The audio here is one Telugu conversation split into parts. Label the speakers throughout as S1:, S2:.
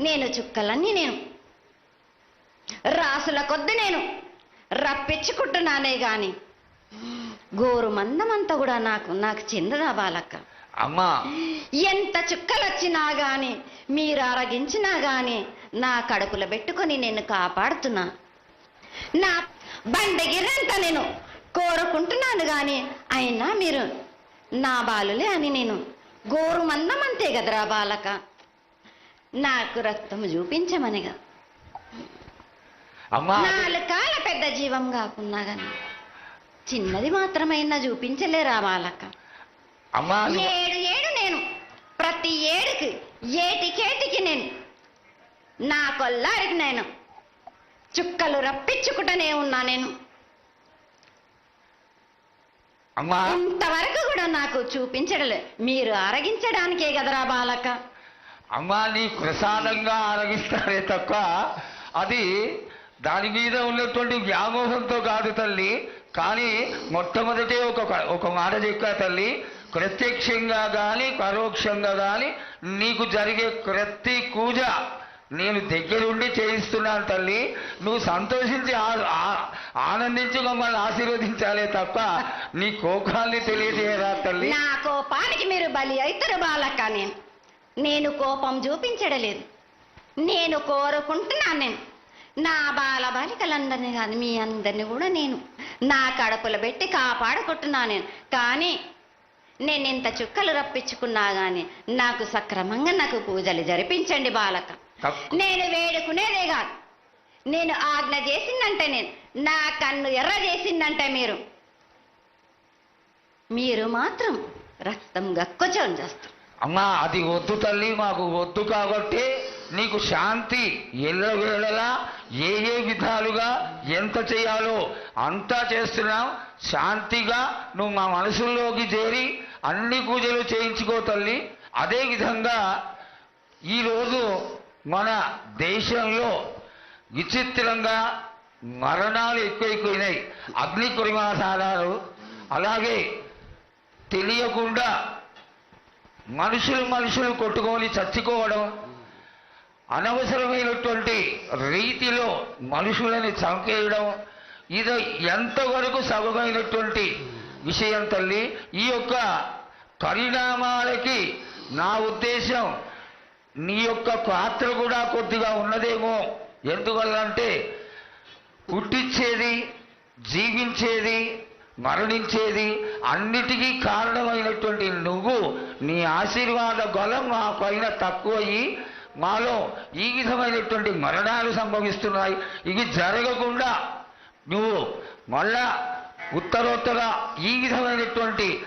S1: నేను చుక్కలన్నీ నేను. రాసుల కొద్ది నేను. రప్పించుకుంటున్నానే గాని. గోరు మందమంతా కూడా నాకు నాకు చెందదా బాలక్క
S2: అమ్మా.
S1: ఎంత చుక్కలొచ్చినా గాని మీరు అరగించినా గాని నా కడుపులో పెట్టుకొని నేను కాపాడుతున్నా. నా బండగిరంత నేను కోరుకుంటున్నాను గాని అయినా మీరు నా బాలులే అని నేను. గోరు మందం అంతే కదరా బాలక. నాకు రక్తం చూపించమనిగా.
S2: అమ్మా
S1: నాలుగు కాల పెద్ద జీవం కాకున్నా గాని చిన్నది మాత్రమైనా
S2: అమ్మా నువ్వు-
S1: ఏడు ఏడు నేను ప్రతి ఏడుకి ఏటికేటికి నేను నా కొల్లాడికి నేను చుక్కలు రప్పించుకుంటూనే ఉన్నా నేను.
S2: అమ్మా.
S1: ఇంతవరకు కూడా నాకు చూపించడలే మీరు అరగించడానికే కదరా బాలక
S2: అమ్మాని ప్రసాదంగా ఆరగిస్తారే తప్ప అది దాని మీద ఉన్నటువంటి వ్యామోహంతో కాదు తల్లి. కానీ మొట్టమొదటే ఒక ఒక మాట చెప్పా తల్లి. ప్రత్యక్షంగా కానీ పరోక్షంగా కానీ నీకు జరిగే ప్రతి పూజ నేను దగ్గరుండి చేయిస్తున్నాను తల్లి. నువ్వు సంతోషించి ఆనందించి మమ్మల్ని ఆశీర్వదించాలే తప్ప నీ కోపాన్ని తెలియజేయరా తల్లి.
S1: నా కోపానికి మీరు బలి అవుతారు బాలక్క నేను నేను కోపం చూపించడలేదు. నేను కోరుకుంటున్నాను నేను. నా బాల బాలికలందరినీ కాదు మీ అందరిని కూడా నేను. నా కడుపులో పెట్టి కాపాడుకుంటున్నాను నేను. కానీ నేను ఇంత చుక్కలు రప్పించుకున్నా కానీ నాకు సక్రమంగా నాకు పూజలు జరిపించండి బాలక. నేను వేడుకునేదే కాదు. నేను ఆజ్ఞ చేసిందంటే నేను. నా కన్ను ఎర్ర చేసిందంటే మీరు. మీరు మాత్రం రక్తం గక్కుచోని చేస్తారు.
S2: అమ్మా అది వద్దు తల్లి మాకు వద్దు కాబట్టి నీకు శాంతి. ఎల్లవేళలా ఏ ఏ విధాలుగా ఎంత చేయాలో అంతా చేస్తున్నావు శాంతిగా నువ్వు మా మనసుల్లోకి చేరి అన్ని పూజలు చేయించుకో తల్లి. అదే విధంగా ఈరోజు మన దేశంలో విచిత్రంగా మరణాలు ఎక్కువైపోయినాయి. అగ్ని కురిమాసాలు అలాగే తెలియకుండా మనుషులు మనుషులు కొట్టుకొని చచ్చుకోవడం అనవసరమైనటువంటి రీతిలో మనుషులని చంకేయడం ఇది ఎంతవరకు సబమైనటువంటి విషయం తల్లి? ఈ యొక్క పరిణామాలకి నా ఉద్దేశం నీ యొక్క పాత్ర కూడా కొద్దిగా ఉన్నదేమో. ఎందువల్లంటే పుట్టించేది జీవించేది మరణించేది అన్నిటికీ కారణమైనటువంటి నువ్వు. నీ ఆశీర్వాద బలం మా పైన తక్కువయ్యి మాలో ఈ విధమైనటువంటి మరణాలు సంభవిస్తున్నాయి. ఇవి జరగకుండా నువ్వు మళ్ళా ఉత్తరోత్తర ఈ విధమైనటువంటి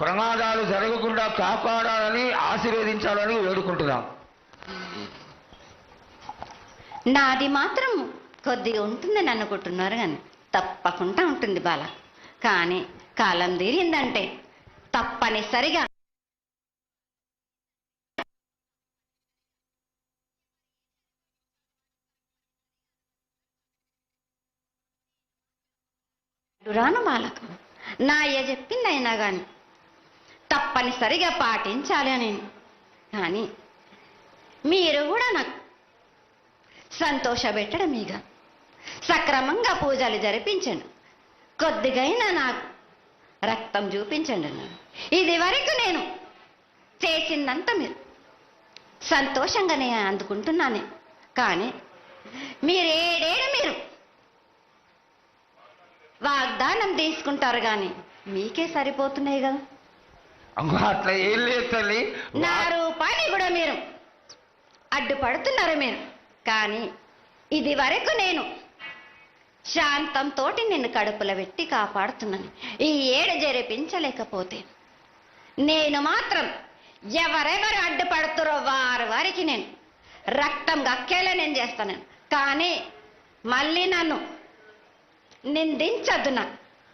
S2: ప్రమాదాలు జరగకుండా కాపాడాలని ఆశీర్వదించాలని వేడుకుంటున్నాం.
S1: నాది మాత్రం కొద్దిగా ఉంటుందని అనుకుంటున్నారు కానీ తప్పకుండా ఉంటుంది బాల. కానీ కాలం తీరిందంటే తప్పనిసరిగా రాను బాలకు నా అయ్య చెప్పింది అయినా కానీ తప్పనిసరిగా పాటించాలి అని. కానీ మీరు కూడా నాకు సంతోషపెట్టడం ఇక సక్రమంగా పూజలు జరిపించండి. కొద్దిగైనా నాకు రక్తం చూపించండి అన్నాడు. ఇది వరకు నేను చేసిందంతా మీరు. సంతోషంగానే అందుకుంటున్నాను. కానీ మీరు ఏడేడు మీరు వాగ్దానం తీసుకుంటారు కానీ మీకే సరిపోతున్నాయి కదా
S2: అట్లా ఏం లేదు తల్లి.
S1: నా రూపాన్ని కూడా మీరు అడ్డుపడుతున్నారు మీరు. కానీ ఇది వరకు నేను శాంతంతోటి నిన్ను కడుపులో పెట్టి కాపాడుతున్నాను ఈ ఏడ జరిపించలేకపోతే నేను మాత్రం ఎవరెవరు అడ్డుపడుతురో వారి వారికి నేను రక్తం గక్కేలా నేను చేస్తాను. కానీ మళ్ళీ నన్ను నిందించద్దు నాకు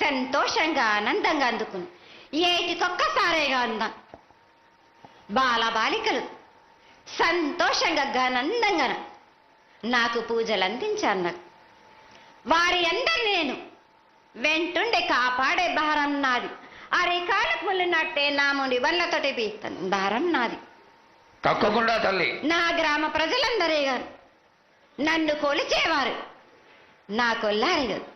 S1: సంతోషంగా ఆనందంగా అందుకుని. ఏటికొక్కసారేగా అందాం. బాలబాలికలు సంతోషంగా ఘనందంగా నాకు పూజలు అందించాను నాకు వారి అందరి నేను వెంటుండే కాపాడే భారం నాది. అరికాలకు ముళ్ళునట్టే నా ముడి వల్లతోటి బీస్తాను భారం నాది.
S2: తప్పకుండా తల్లి.
S1: నా గ్రామ ప్రజలందరే గారు నన్ను కొలిచేవారు. నా కొల్లారి గారు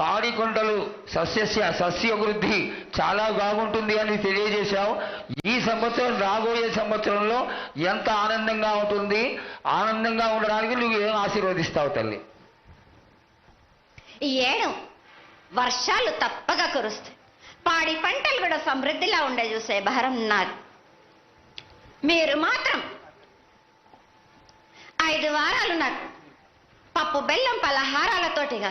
S2: కాడికొండలు సస్యస్య సస్యవృద్ధి చాలా బాగుంటుంది అని తెలియజేశావు. ఈ సంవత్సరం రాబోయే సంవత్సరంలో ఎంత ఆనందంగా ఉంటుంది? ఆనందంగా ఉండడానికి నువ్వు ఏం ఆశీర్వదిస్తావు తల్లి?
S1: ఈ ఏడు వర్షాలు తప్పగా కురుస్తాయి. పాడి పంటలు కూడా సమృద్ధిలా ఉండే చూసే భారం నాది మీరు మాత్రం ఐదు వారాలు నాకు పప్పు బెల్లం పలహారాలతోటిగా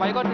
S3: মাইকট